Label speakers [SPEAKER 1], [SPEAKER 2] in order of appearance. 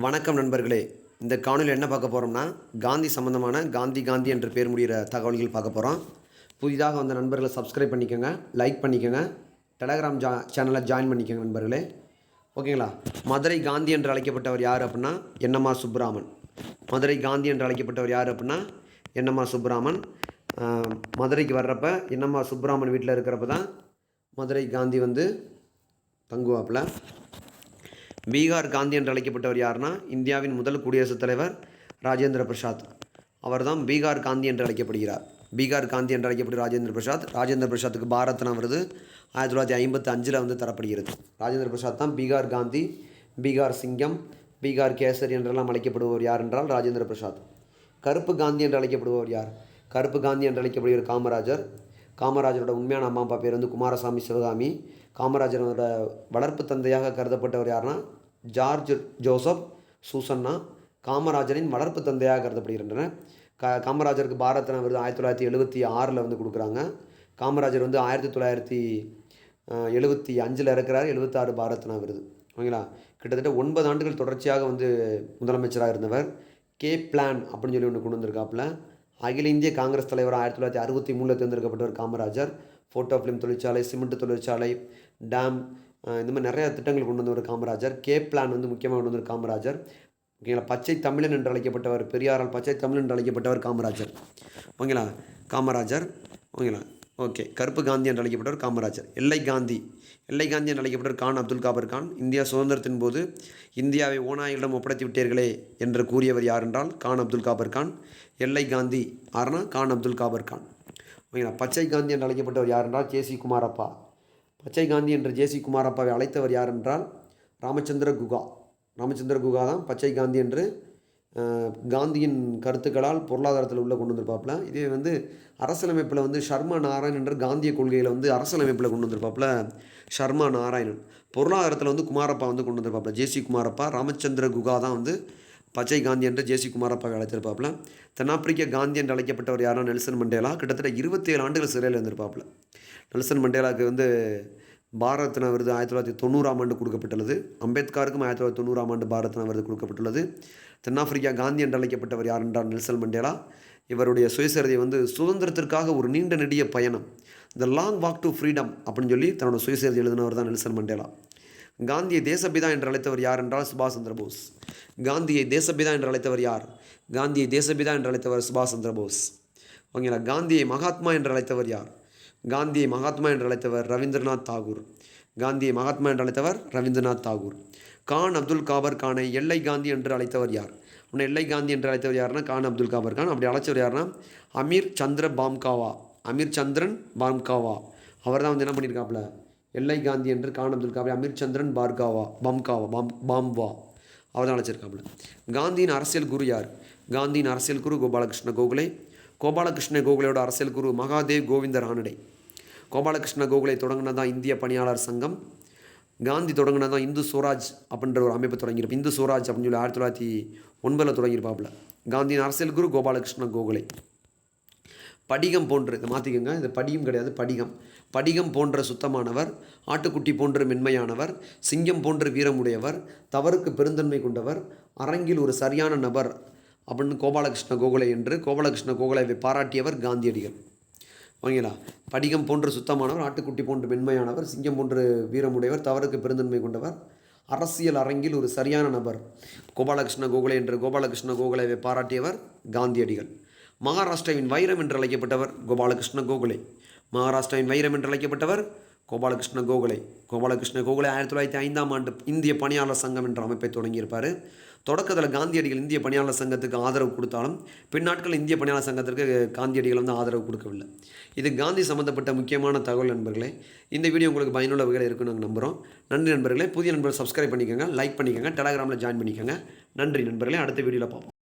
[SPEAKER 1] வணக்கம் நண்பர்களே. இந்த காணொலியில் என்ன பார்க்க போகிறோம்னா காந்தி சம்மந்தமான காந்தி காந்தி என்ற பேர் முடிகிற தகவல்கள் பார்க்க போகிறோம் புதிதாக வந்த நண்பர்களை சப்ஸ்கிரைப் பண்ணிக்கோங்க லைக் பண்ணிக்கோங்க டெலகிராம் ஜா சேனலை ஜாயின் பண்ணிக்கோங்க நண்பர்களே. ஓகேங்களா? மதுரை காந்தி என்று அழைக்கப்பட்டவர் யார் அப்படின்னா என்னம்மா சுப்ராமன் மதுரை காந்தி என்று அழைக்கப்பட்டவர் யார் அப்படின்னா என்னம்மா சுப்ராமன் மதுரைக்கு வர்றப்ப என்னம்மா சுப்ராமன் வீட்டில் இருக்கிறப்ப தான் மதுரை காந்தி வந்து தங்குவாப்பில். பீகார் காந்தி என்று அழைக்கப்பட்டவர் யாருன்னா இந்தியாவின் முதல் குடியரசுத் தலைவர் ராஜேந்திர பிரசாத். அவர்தான் பீகார் காந்தி என்று அழைக்கப்படுகிறார். பீகார் காந்தி என்று அழைக்கப்படுகிற ராஜேந்திர பிரசாத் ராஜேந்திர பிரசாத்துக்கு பாரத்னா விருது ஆயிரத்தி தொள்ளாயிரத்தி ஐம்பத்தி அஞ்சில் வந்து தரப்படுகிறது. ராஜேந்திர பிரசாத் தான் பீகார் காந்தி பீகார் சிங்கம் பீகார் கேசரி என்றெல்லாம் அழைக்கப்படுபவர் யார் என்றால் ராஜேந்திர பிரசாத். கருப்பு காந்தி என்று அழைக்கப்படுபவர் யார்? கருப்பு காந்தி என்று அழைக்கப்படுகிற காமராஜர் காமராஜரோட உண்மையான அம்மா அப்பா பேர் வந்து குமாரசாமி சிவகாமி. காமராஜரோட வளர்ப்பு தந்தையாக கருதப்பட்டவர் யாருன்னா ஜார்ஜ் ஜோசப் சூசன்னா. காமராஜரின் வளர்ப்பு தந்தையாக கருதப்படுகின்றனர் கா காமராஜருக்கு பாரத்னா விருது ஆயிரத்தி தொள்ளாயிரத்தி எழுபத்தி ஆறில் வந்து கொடுக்குறாங்க. காமராஜர் வந்து ஆயிரத்தி தொள்ளாயிரத்தி எழுபத்தி அஞ்சில் இருக்கிறார் எழுபத்தாறு பாரத் விருது. ஓகேங்களா? கிட்டத்தட்ட ஒன்பது ஆண்டுகள் தொடர்ச்சியாக வந்து முதலமைச்சராக இருந்தவர் கே பிளான் அப்படின்னு சொல்லி ஒன்று கொண்டு வந்திருக்காப்புல. அகில இந்திய காங்கிரஸ் தலைவர் ஆயிரத்தி தொள்ளாயிரத்தி அறுபத்தி மூணில் தேர்ந்தெடுக்கப்பட்டவர் காமராஜர் ஃபோட்டோ ஃபிலிம் தொழிற்சாலை சிமெண்ட் தொழிற்சாலை டேம் இந்த மாதிரி நிறைய திட்டங்கள் கொண்டு வந்தவர் காமராஜர். கே பிளான் வந்து முக்கியமாக கொண்டு வந்தவர் காமராஜர். ஓகேங்களா? பச்சை தமிழன் என்று அழைக்கப்பட்டவர் பெரியாரால் பச்சை தமிழன் என்று அழைக்கப்பட்டவர் காமராஜர். ஓகேங்களா? காமராஜர். ஓகேங்களா? ஓகே. கருப்பு காந்தி என்று அழைக்கப்பட்டவர் காமராஜர். எல்லை காந்தி. எல்லை காந்தி என்று அழைக்கப்பட்டவர் கான் அப்துல் காபர் கான். இந்தியா சுதந்திரத்தின் போது இந்தியாவை ஓநாய்களிடம் ஒப்படைத்து விட்டீர்களே என்று கூறியவர் யார் என்றால் கான் அப்துல் காபர் கான். எல்லை காந்தி ஆறுனா கான் அப்துல் காபர் கான். ஓகேங்களா? பச்சை காந்தி என்று அழைக்கப்பட்டவர் யார் என்றால் ஜேசி குமாரப்பா. பச்சை காந்தி என்று ஜேசி குமாரப்பாவை அழைத்தவர் யார் என்றால் ராமச்சந்திர குகா. ராமச்சந்திர குகா தான் பச்சை காந்தி என்று காந்தியின் கருத்துக்களால் பொருளாதாரத்தில் உள்ள கொண்டு வந்திருப்பாப்புல. இதே வந்து அரசியலமைப்பில் வந்து ஷர்மா நாராயண் என்ற காந்திய கொள்கையில் வந்து அரசியலமைப்பில் கொண்டு வந்திருப்பாப்புல. ஷர்மா நாராயணன். பொருளாதாரத்தில் வந்து குமாரப்பா வந்து கொண்டு வந்திருப்பாப்புல. ஜேசி குமாரப்பா ராமச்சந்திர குகா தான் வந்து பச்சை காந்தி என்று ஜேசி குமாரப்பாவை அழைத்திருப்பாப்புல தென்னாப்பிரிக்க காந்தி என்று அழைக்கப்பட்டவர் யாரா நெல்சன் மண்டேலா. கிட்டத்தட்ட இருபத்தேழு ஆண்டுகள் சிறையில் இருந்திருப்பாப்புல. நெல்சன் மண்டேலாவுக்கு வந்து பாரத் ரத்னா விருது ஆயிரத்தி தொள்ளாயிரத்தி தொண்ணூறாம் ஆண்டு கொடுக்கப்பட்டுள்ளது. அம்பேத்கருக்கும் ஆயிரத்தி தொள்ளாயிரத்தி தொண்ணூறாம் ஆண்டு பாரத் ரத்னா விருது கொடுக்கப்பட்டுள்ளது. தென்னாப்பிரிக்கா காந்தி என்று அழைக்கப்பட்டவர் யார் என்றால் நெல்சல் மண்டேலா. இவருடைய சுயசரிதை வந்து சுதந்திரத்திற்காக ஒரு நீண்ட நெடிய பயணம். The long walk to freedom அப்படின்னு சொல்லி தன்னோட சுயசரிதை எழுதினவர் தான் நெல்சன் மண்டேலா. காந்தியை தேசபிதா என்று அழைத்தவர் யார் என்றால் சுபாஷ் சந்திர போஸ். காந்தியை தேசபிதா என்று அழைத்தவர் யார்? காந்தியை தேசபிதா என்று அழைத்தவர் சுபாஷ் சந்திர போஸ். ஓகேங்களா? காந்தியை மகாத்மா என்று அழைத்தவர் யார்? காந்தியை மகாத்மா என்று அழைத்தவர் ரவீந்திரநாத் தாகூர். காந்தியை மகாத்மா என்று அழைத்தவர் ரவீந்திரநாத் தாகூர். கான் அப்துல் காபர் கானை எல்லை காந்தி என்று அழைத்தவர் யார்? உன்னை எல்லை காந்தி என்று அழைத்தவர் யாருன்னா கான் அப்துல் காபர் கான். அப்படி அழைச்சவர் யாருன்னா அமீர் சந்திர பாம்காவா. அமீர் சந்திரன் பாம்காவா. அவர் தான் வந்து என்ன பண்ணியிருக்காப்புல? எல்லை காந்தி என்று கான் அப்துல் காபர் அமீர் சந்திரன் பார்காவா பாம்காவா பாம் பாம்வா. அவர் தான் அழைச்சிருக்காப்புல. காந்தியின் அரசியல் குரு யார்? காந்தியின் அரசியல் குரு கோபாலகிருஷ்ண கோகுலே. கோபாலகிருஷ்ண கோகுலையோட அரசியல் குரு மகாதேவ் கோவிந்த ரானடே கோபாலகிருஷ்ண கோகுலை தொடங்கினதான் இந்திய பணியாளர் சங்கம். காந்தி தொடங்கினதான் இந்து சுவராஜ் அப்படின்ற ஒரு அமைப்பு தொடங்கியிருப்போம் இந்து சுவராஜ் அப்படின்னு சொல்லி ஆயிரத்தி தொள்ளாயிரத்தி ஒன்பதில் தொடங்கியிருப்பாப்புல. காந்தியின் அரசியல் குரு கோபாலகிருஷ்ண கோகலை. படிகம் போன்று இதை மாற்றிக்கோங்க இது படியும் கிடையாது படிகம். படிகம் போன்ற சுத்தமானவர் ஆட்டுக்குட்டி போன்ற மென்மையானவர் சிங்கம் போன்ற வீரமுடையவர் தவறுக்கு பெருந்தன்மை கொண்டவர் அரங்கில் ஒரு சரியான நபர் அப்படின்னு கோபாலகிருஷ்ண கோகுலை என்று கோபாலகிருஷ்ண கோகலைவை பாராட்டியவர் காந்தியடிகள். ஓகேங்களா? படிகம் போன்று சுத்தமானவர் ஆட்டுக்குட்டி போன்று மென்மையானவர் சிங்கம் போன்று வீரமுடையவர் தவறுக்கு பெருந்தன்மை கொண்டவர் அரசியல் அரங்கில் ஒரு சரியான நபர் கோபாலகிருஷ்ண கோகலை என்று கோபாலகிருஷ்ண கோகுலைவை பாராட்டியவர் காந்தியடிகள். மகாராஷ்டிராவின் வைரம் என்று அழைக்கப்பட்டவர் கோபாலகிருஷ்ண கோகலே. மகாராஷ்டிராவின் வைரம் என்று அழைக்கப்பட்டவர் கோபாலகிருஷ்ண கோகலே. கோபாலகிருஷ்ண கோகலே ஆயிரத்தி தொள்ளாயிரத்தி ஐந்தாம் ஆண்டு இந்திய பணியாளர் சங்கம் என்ற அமைப்பை தொடங்கியிருப்பார். தொடக்கத்தில் காந்தியடிகள் இந்திய பணியாளர் சங்கத்துக்கு ஆதரவு கொடுத்தாலும் பின்னாட்கள் இந்திய பணியாளர் சங்கத்திற்கு காந்தியடிகள் வந்து ஆதரவு கொடுக்கவில்லை. இது காந்தி சம்மந்தப்பட்ட முக்கியமான தகவல் நண்பர்களே. இந்த வீடியோ உங்களுக்கு பயனுள்ள வகையில் இருக்குன்னு நாங்கள் நம்புகிறோம் நன்றி நண்பர்களே. புதிய நண்பர்கள் சப்ஸ்கிரைப் பண்ணிக்கோங்க லைக் பண்ணிக்கோங்க டெலாகிராமில் ஜாயின் பண்ணிக்கோங்க. நன்றி நண்பர்களே. அடுத்த வீடியோவில் பார்ப்போம்.